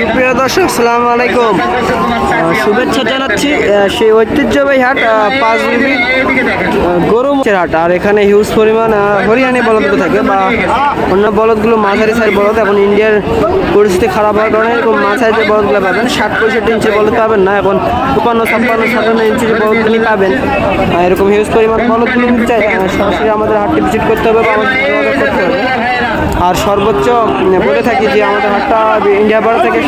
সুপ্রিয় দর্শক, সালাম আলাইকুম। শুভেচ্ছা জানাচ্ছি সেই ঐতিহ্যবাহী হাট পাঁচ বিবি গরু হাট। আর এখানে হিউজ পরিমাণ হরিয়ানি বলদগুলো থাকে বা অন্য বলদগুলো মাঝারি সাইজ বলদ এখন ইন্ডিয়ার পরিস্থিতি খারাপ হওয়ার কারণে এরকম মাঝারি যে বলদগুলো পাবেন, ষাট পঁয়ষট্টি ইঞ্চি বলদ পাবেন না এখন চুপান্ন ছাপ্পান্ন, সাতান্ন ইঞ্চি বলদগুলি পাবেন এরকম হিউজ পরিমাণ বলদগুলো চাই সরাসরি আমাদের হাটটি ভিজিট করতে হবে বা আমাদের করতে হবে। আর সর্বোচ্চ বলে থাকি যে আমাদের হাটটা ইন্ডিয়া বড় থেকে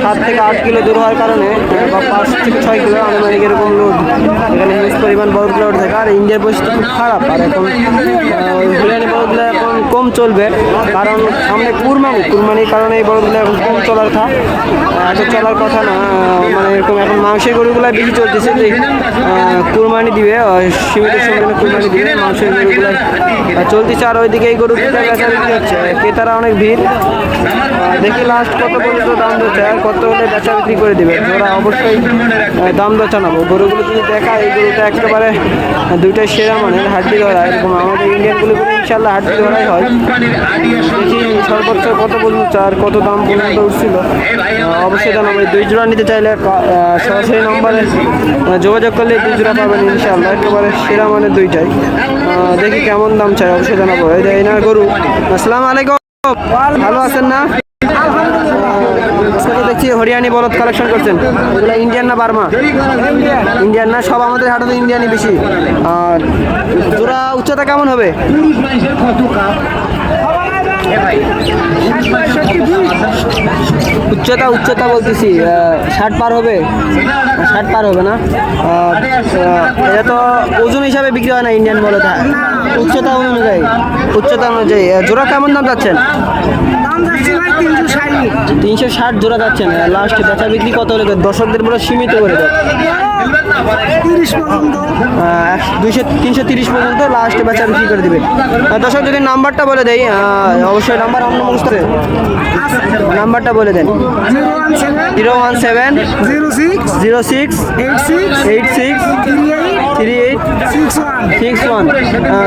সাত থেকে আট কিলো দূর হওয়ার কারণে বা পাঁচ থেকে ছয় কিলো আনুমানিক এরকম লোড এখানে হিউজ পরিমাণ বড়গুলো ওঠে থাকে। আর ইন্ডিয়ার পরিস্থিতি খুব খারাপ। আর এখন হরিয়ানি বড়গুলো এখন কম চলবে। কারণ সামনে কুরবানি কুরবানির কারণে এই বড়গুলো এখন কম চলার কথা। এত চলার কথা না মানে এরকম এখন মাংসের গরুগুলো বেশি চলতেছে যে কুরবানি দিবে সীমিত জন্য কুরবানি দিবে, মাংসের গরুগুলো চলতেছে, আর ওইদিকে এই গরু দুটা বেচা বিক্রি হচ্ছে ক্রেতারা অনেক ভিড়। দেখি লাস্ট কত পর্যন্ত দাম দিচ্ছে আর কত হলে বেচা বিক্রি করে দিবে। ওরা অবশ্যই দাম দর জানাব গরুগুলো যদি দেখা এই গরুটা একেবারে আহ, দুইটাই সেরা মানের হাড্ডি ধরা। এরকম আমাদের ইন্ডিয়ানগুলো ইনশাল্লাহ হাড্ডি ধরাই হয়। দেখি সর্বোচ্চ কত পর্যন্ত আর কত দাম পর্যন্ত উঠছিল। অবশ্যই জানাব। দুই জোড়া নিতে চাইলে সরাসরি নম্বরে যোগাযোগ করলে দুই জোড়া পাবেন ইনশাল্লাহ একেবারে সেরা মানে দুইটাই। দেখি কেমন দাম চাই। অবশ্যই জানাব। এই যে না গরু। আসসালামু আলাইকুম। ভালো আছেন না? দেখছি হরিয়ানি বলদ কালেকশন করছেন। ইন্ডিয়ান না বার্মা? ইন্ডিয়ান না, সব আমাদের হাটে ইন্ডিয়ানই বেশি। আর জোড়া উচ্চতা কেমন হবে? উচ্চতা উচ্চতা বলতেছি ষাট পার হবে। ষাট পার হবে না? এটা তো ওজন হিসাবে বিক্রি হয় না ইন্ডিয়ান বলদা উচ্চতা অনুযায়ী উচ্চতা অনুযায়ী। জোড়া কেমন দাম যাচ্ছেন তিনশো ষাট জোড়া যাচ্ছেন লাস্ট বেচা বিক্রি কত হলে? দর্শকদের পুরো সীমিত করে দেয়। দুইশো তিনশো তিরিশ পর্যন্ত লাস্টে বেচা বিক্রি করে দিবে। দর্শক যদি নাম্বারটা বলে দেয় অবশ্যই নাম্বার অন্য বুঝতে নাম্বারটা বলে দেন। Zero one seven zero six zero six eight six eight six three eight six one six one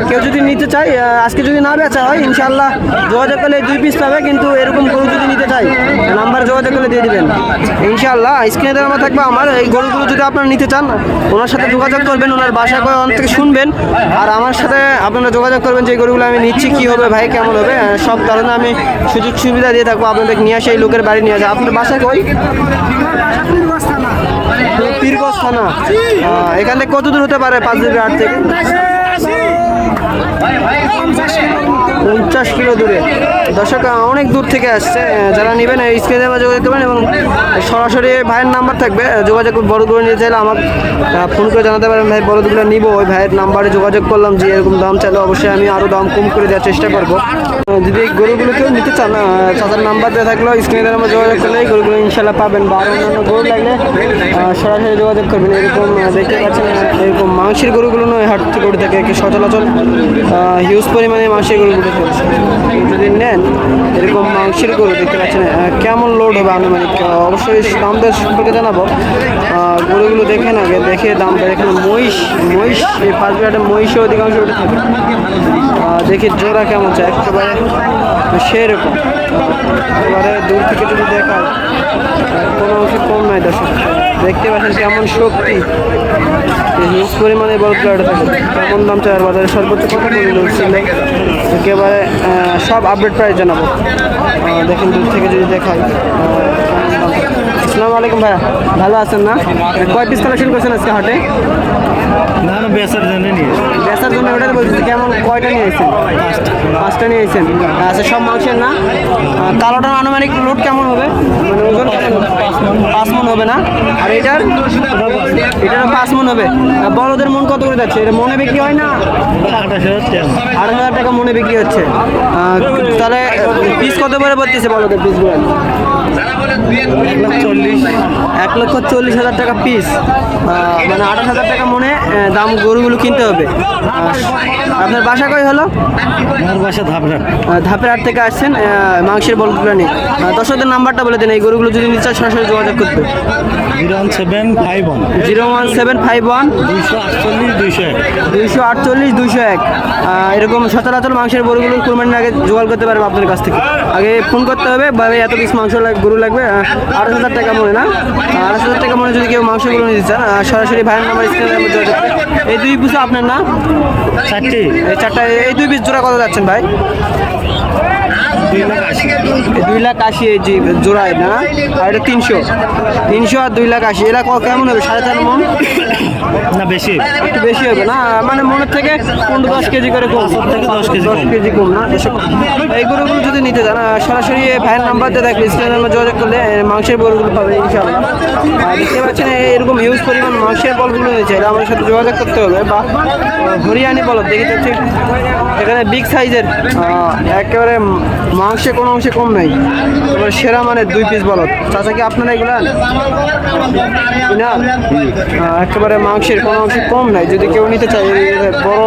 কেউ যদি নিতে চায় আজকে যদি না বেচা হয় ইনশাল্লাহ যোগাযোগ করলে দুই পিস পাবে কিন্তু এরকম গরু যদি নিতে চাই নাম্বার যোগাযোগ করলে দিয়ে দিবেন। ইনশাল্লাহ স্ক্রিনে দেওয়া নাম্বার থাকবে আমার এই গরুগুলো যদি আপনারা নিতে চান ওনার সাথে যোগাযোগ করবেন ওনার বাসা করে অনেক থেকে শুনবেন। আর আমার সাথে আপনারা যোগাযোগ করবেন যে এই গরুগুলো আমি নিচ্ছি কী হবে ভাই কেমন হবে সব ধরনের আমি সুযোগ সুবিধা দিয়ে থাকব আপনাদের নিয়ে আসে এই লোকের বাড়ি নিয়ে আসে। আপনার বাসায় কই? পীরগঞ্জ থানা। এখান থেকে কত দূর হতে পারে পাঁচ দিনের আট থেকে? পঞ্চাশ কিলো দূরে। দর্শক অনেক দূর থেকে আসছে। যারা নেবেন, এই স্ক্রিনে যোগাযোগ করবেন এবং সরাসরি ভাইয়ের নাম্বার থাকবে। যোগাযোগ বড় করে নিয়ে চাইলে আমার ফোন করে জানাতে পারেন, ভাই বড়গুলো নিব। ওই ভাইয়ের নাম্বারে যোগাযোগ করলাম যে এরকম দাম চাইলে অবশ্যই আমি আরও দাম কম করে দেওয়ার চেষ্টা করব। যদি এই গরুগুলো কেউ নিতে চান তাদের নাম্বার দেওয়া থাকলেও স্ক্রিনে নাম্বার যোগাযোগ করলে এই গরুগুলো ইনশাল্লাহ পাবেন বা আরও অন্যান্য গরু লাগলে সরাসরি যোগাযোগ করবেন। এরকম দেখতে পাচ্ছেন, এরকম মাংসের গরুগুলো নয়, হাট থেকে থাকে কি সচরাচর। হিউজ পরিমাণে মাংসের গরুগুলো চলছে যদি নেন, এরকম মাংসের গরু দেখতে পাচ্ছেন কেমন লোড হবে আনুমানিক? অবশ্যই দাম দর সম্পর্কে জানাব। গরুগুলো দেখেন আগে, দেখে দাম দর। এখানে মহিষ মহিষ, এই পাঁচ বিঘাটে মহিষও অধিকাংশ উঠে থাকে। দেখি জোড়া কেমন চাই একেবারে সেরকম। এবারে দূর থেকে যদি দেখা কোনো অংশ কম নাই দর্শক। দেখতে পাচ্ছেন কেমন শক্তি। হিউজ পরিমাণে বড় প্লেয়ার থাকে। কেমন দাম আর বাজারে সর্বোচ্চ একেবারে সব আপডেট প্রায় জানাব দেখেন দূর থেকে যদি দেখাই আহ, কেমন দাম থাকে। আসসালামু আলাইকুম ভাইয়া। ভালো আছেন না? কয় পিস কালেকশন করছেন আজকে হাটে? না না বেচার জন্য নিয়ে বেচার জন্য ওটাই বলছি কেমন কয়টা নিয়ে এসেছেন? পাঁচটা। নিয়ে এসেছেন। আচ্ছা সব মাংসের না? কালোটার আনুমানিক লোড কেমন হবে? মানে ওজন পাঁচ মন হবে না? আর এটার? এটারও পাঁচ মন হবে। আর বড়দের মন কত করে যাচ্ছে? এটা মনে বিক্রি হয় না? আঠাশ আট হাজার টাকা মনে বিক্রি হচ্ছে। তাহলে পিস কত করে পড়তেছে বড়দের পিসগুলো এক লাখ চল্লিশ। এক লক্ষ চল্লিশ হাজার টাকা পিস মানে আঠাশ হাজার টাকা মনে দাম গরুগুলো কিনতে হবে। আপনার বাসা কই হলো? আমার বাসা ধাপড়া। ধাপের হাট থেকে আসছেন মাংসের বলগুলো নিয়ে দর্শকদের নাম্বারটা বলে দেন এই গরুগুলো যদি নিতে চান সরাসরি যোগাযোগ করতে। Zero one seven five one. Zero one seven five one. দুইশো আটচল্লিশ দুইশো এক। দুইশো আটচল্লিশ দুইশো এক। এরকম সচরাচর মাংসের গরুগুলো কুরবানির আগে জোগাড় করতে পারবে আপনার কাছ থেকে। আগে ফোন করতে হবে বা এত পিস মাংস গরু লাগবে আড়াই হাজার টাকা মনে না? আড়াই হাজার টাকা মনে যদি কেউ মাংসগুলো নিতে চান সরাসরি ভাইয়ের নাম্বার স্ক্রিনে এই দুই পিস আপনার না চারটি। এই চারটা এই দুই পিস জোড়া কথা যাচ্ছেন ভাই? দুই লাখ আশি এই যে জোড়ায় না? আর এটা তিনশো। তিনশো আর দুই লাখ আশি। এরা কেমন হবে? সাড়ে চার মন? না বেশি। একটু বেশি হবে না? মানে মনের থেকে পনেরো দশ কেজি করে কম। থেকে দশ কেজি দশ। কেজি কম না? এই গরুগুলো যদি নিতে চান সরাসরি ভাইয়ের নাম্বার দিয়ে দেখলে নাম্বার যোগাযোগ করলে মাংসের বলগুলো পাবে ইনশাআল্লাহ। আর দেখতে পাচ্ছেন এরকম হিউজ পরিমাণ মাংসের বলগুলো নিতে চাইলে আমাদের সাথে যোগাযোগ করতে হবে বা হরিয়ানি বলদ দেখি যাচ্ছে এখানে বিগ সাইজের একেবারে মাংসে কোনো অংশে কম নাই। এবার সেরা মানে দুই পিস বলদ। চাচা কি আপনারা এগুলা না? একেবারে মাংসের কোনো অংশে কম নাই। যদি কেউ নিতে চায় বড়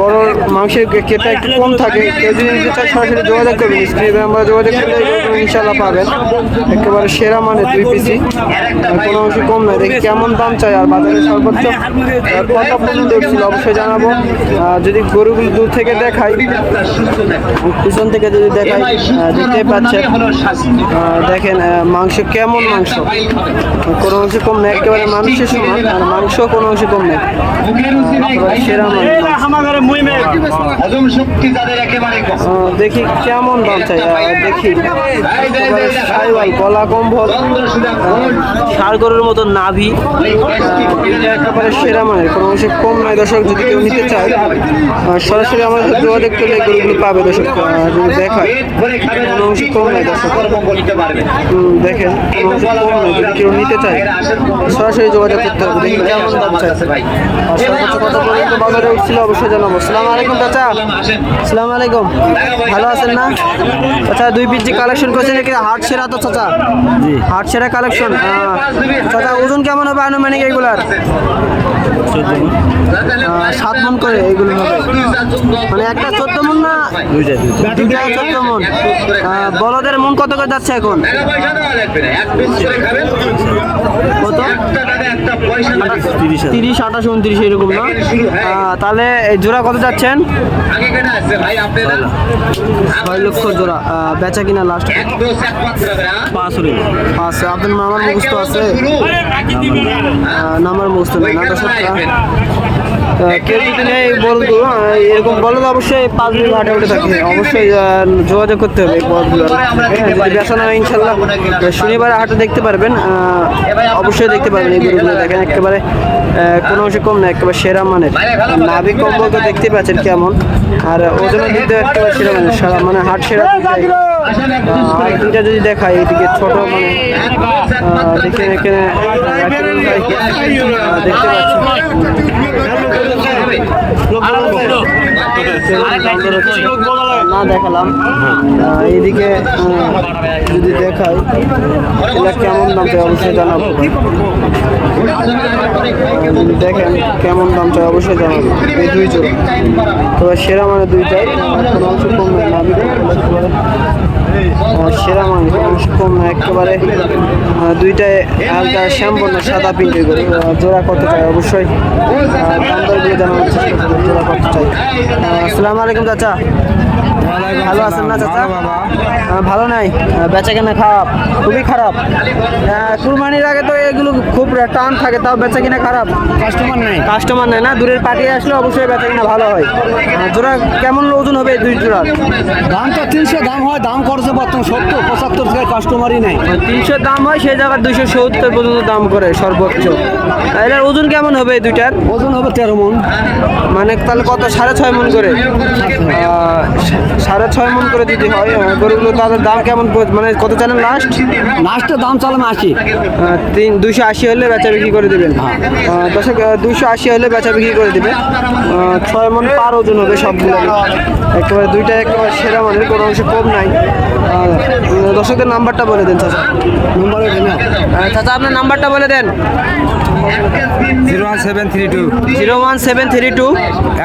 বড় মাংসের কেটা একটু কম থাকে, কেউ যদি নিতে চায়, সরাসরি যোগাযোগ করবেন। স্ক্রিনে আমরা যোগাযোগ করলে ইনশাল্লাহ পাবেন। একেবারে সেরা মানে দুই পিসি কোনো অংশে কম নাই। দেখি কেমন দাম চাই। আর বাজারে সর্বোচ্চ কত পর্যন্ত উঠছিল অবশ্যই জানাব। যদি গরুগুলো দূর থেকে দেখাই পিছন থেকে যদি দেখাই দেখতে পাচ্ছেন আহ, দেখেন মাংস কেমন মাংস কোনো অংশে কম নেই একেবারে মানুষের সমান আর মাংস কোনো অংশে কম নেই সেরা দেখি কেমন দাম চাই দেখি সাইওয়াল গলা কম্বল ষাড় গরুর মতো নাভি এটা একেবারে সেরা মানের কোনো অংশে কম নয় দর্শক যদি কেউ নিতে চায় সরাসরি আমাদের সাথে যোগাযোগ করলে এই গরুগুলো পাবে দর্শক দেখেন। যদি কেউ নিতে চায়? সরাসরি যোগাযোগ করতে হবে। দেখি কেমন দাম চাই আর সর্বোচ্চ কত পর্যন্ত বাজারে উঠছিল অবশ্যই জানাব। সালাম আলাইকুম চাচা। সালাম আলাইকুম। ভালো আছেন না? চাচা দুই পিস যে কালেকশন করছেন কি হাট সেরা তো চাচা? জি। হাট সেরা কালেকশন চাচা ওজন কেমন হবে আনুমানিক এগুলার? সাত মন করে এগুলো হবে। মানে একটা চোদ্দ মন না? দুইটা দুইটা মন। আহ, বলদের মন কত করে যাচ্ছে এখন? কত। তিরিশ আঠাশ। উনত্রিশ এরকম না? তাহলে এই জোড়া কত যাচ্ছেন? আগে কেটে আসছে ভাই আপনারা। ছয় লক্ষ। জোড়া। বেচা কিনা লাস্ট হ্যাঁ? পাঁচ হলে। আপনার মামার মুখস্থ আছে? নামার মুখস্থ নেই না কেউ যদি নেই বলতো এরকম বলদ অবশ্যই পাঁচ মিনিট হাটে উঠে থাকে অবশ্যই আহ, যোগাযোগ করতে হবে এই হ্যাঁ, যদি বেচা না হয় ইনশাল্লাহ। শনিবার হাটে দেখতে পারবেন আহ, অবশ্যই দেখতে পারবেন এই গরুগুলো দেখেন একেবারে আহ, কোনো অংশে কম না একেবারে সেরা মানে নাভি কম্বল তো দেখতে পাচ্ছেন কেমন। আর ওজনের দিক দিয়ে একেবারে সেরা মানে সারা মানে হাট সেরা। আহ, যদি দেখায় এইদিকে ছোট মানে আহ, দেখেন এখানে দেখতে পাচ্ছেন। না দেখালাম। এইদিকে আহ, যদি দেখাই এটা কেমন দাম চাই অবশ্যই জানাব। দেখেন কেমন দাম চাই অবশ্যই জানাব। এই দুই জোড়া তবে সেরা মানে দুইটাই কোনো অংশ কম নেই সেরা মাংস কম একেবারে দুইটায় হালকা শ্যামবর্ণ, সাদা পিন্টে করে জোড়া কত চাই অবশ্যই। দাম দরগুলো জানানোর চেষ্টা জোড়া কত চাই। আসসালামু আলাইকুম, চাচা। ভালো আছেন না চাচা? ভালো নাই? বেচা কেনা খারাপ? খুবই খারাপ। কুরবানির আগে তো এগুলো খুব টান থাকে তাও বেচা কিনা খারাপ? কাস্টমার নেই। কাস্টমার নেই না? দূরের পার্টি আসলে অবশ্যই বেচা কিনা ভালো হয়। জোড়া কেমন ওজন হবে এই দুই জোড়ার? দাম তো তিনশো দাম হয় দাম করছে বর্তমান সত্তর পঁচাত্তর থেকে কাস্টমারই নেই। তিনশো দাম হয় সেই জায়গায় দুইশো সত্তর পর্যন্ত দাম করে সর্বোচ্চ। এটার ওজন কেমন হবে এই দুইটার? ওজন হবে তেরো মন। মানে তাহলে কত? সাড়ে ছয় মন করে। সাড়ে ছয় মন করে দিতে হয় গরুগুলো তাদের দাম কেমন মানে কত চালেন লাস্ট লাস্টের দাম চালাম আশি। তিন দুশো আশি হলে বেচা বিক্রি করে দেবেন। দশক দুশো আশি হলে বেচা বিক্রি করে দেবে আহ, ছয় মন পার ওজন হবে সবগুলো। একেবারে দুইটা একেবারে সেরা মানের কোনো অংশ কম নাই। আহ, দর্শকের নাম্বারটা বলে দেন চাচা। নম্বর চাচা আপনার নাম্বারটা বলে দেন। Zero one seven three two. Zero one seven three two.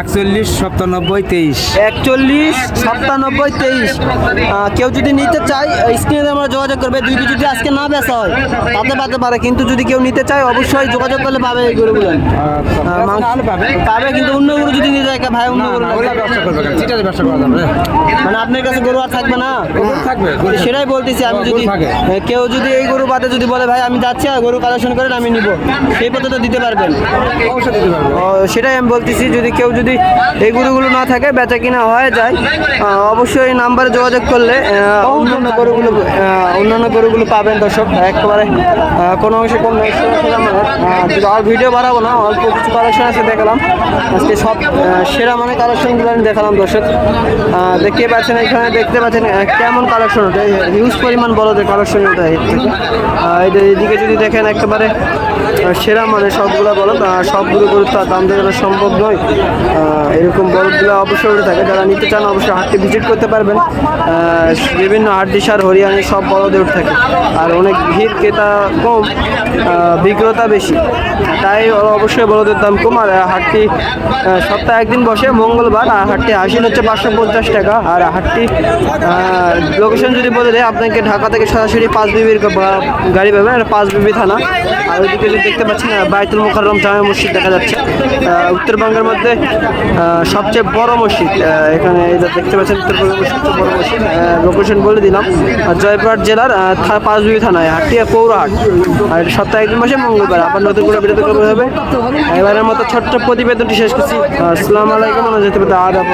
একচল্লিশ সপ্তানব্বই তেইশ। একচল্লিশ সাতানব্বই তেইশ। কেউ যদি নিতে চায় স্ক্রিনে আমরা যোগাযোগ করবে। দুই যদি আজকে না বেচা হয় তাতে পাতে পারে। কিন্তু যদি কেউ নিতে চায় অবশ্যই যোগাযোগ করলে পাবে এই গরুগুলো। পাবে। কিন্তু অন্য গরু যদি নিতে চায় ভাই অন্য গরু ব্যবসা করবে ব্যবসা করা যাবে। মানে আপনার কাছে গরু আর থাকবে না? থাকবে সেটাই বলতেছি আমি যদি কেউ যদি এই গরু বাদে যদি বলে ভাই আমি যাচ্ছি আর গরু কালেকশন করেন আমি নিব। সেই পথে তো দিতে পারবেন। সেটাই আমি বলতেছি যদি কেউ যদি এই গরুগুলো না থাকে বেচা কিনা হয়ে যায় অবশ্যই নাম্বারে যোগাযোগ করলে অন্যান্য গরুগুলো অন্যান্য গরুগুলো পাবেন দর্শক। একেবারে কোনো অংশে কোনো আর ভিডিও বাড়াবো না অল্প কিছু কালেকশন আছে দেখালাম। আজকে সব সেরা মানে কালেকশনগুলো আমি দেখালাম দর্শক। দেখতে পাচ্ছেন, এখানে দেখতে পাচ্ছেন কেমন কালেকশন ওটা? হিউজ পরিমাণ বড় যে কালেকশন ওটা এর এদিকে যদি দেখেন, একেবারে সেরা মানে সবগুলো বলদ সবগুলো গরু তো দাম দেওয়া সম্ভব নয়। এরকম বলদগুলো অবশ্যই উঠে থাকে। যারা নিতে চান অবশ্যই হাটটি ভিজিট করতে পারবেন। বিভিন্ন সার হরিয়ানি সব বলদে উঠে থাকে। আর অনেক ভিড়, ক্রেতা কম বিক্রেতা বেশি। তাই অবশ্যই বলদের দাম কম। আর হাটটি সপ্তাহে একদিন বসে, মঙ্গলবার। আর হাটটি আসেন হচ্ছে পাঁচশো পঞ্চাশ টাকা। আর হাটটি লোকেশন যদি বলে দেয়, আপনাকে ঢাকা থেকে সরাসরি পাঁচ বিবির গাড়ি পাবেন। আর পাঁচ বিবি থানা। আর ওইদিকে যদি দেখতে পাচ্ছেন বাইতুল মুখাররম জামা মসজিদ দেখা যাচ্ছে। উত্তরবঙ্গের মধ্যে সবচেয়ে বড় মসজিদ এখানে যে দেখতে পাচ্ছেন উত্তরবঙ্গের সবচেয়ে বড় মসজিদ লোকেশন বলে দিলাম। জয়পুরহাট জেলার আহ, থা- পাঁচ বিবি থানায় হাটটি পৌরহাট। আর এটা সপ্তাহে একদিন মাসে মঙ্গলবার আবার নতুন করে বিরতি করবে হবে। এবারের মতো ছোট্ট প্রতিবেদনটি শেষ করছি। আসসালামু আলাইকুম যেতে পারে আদাব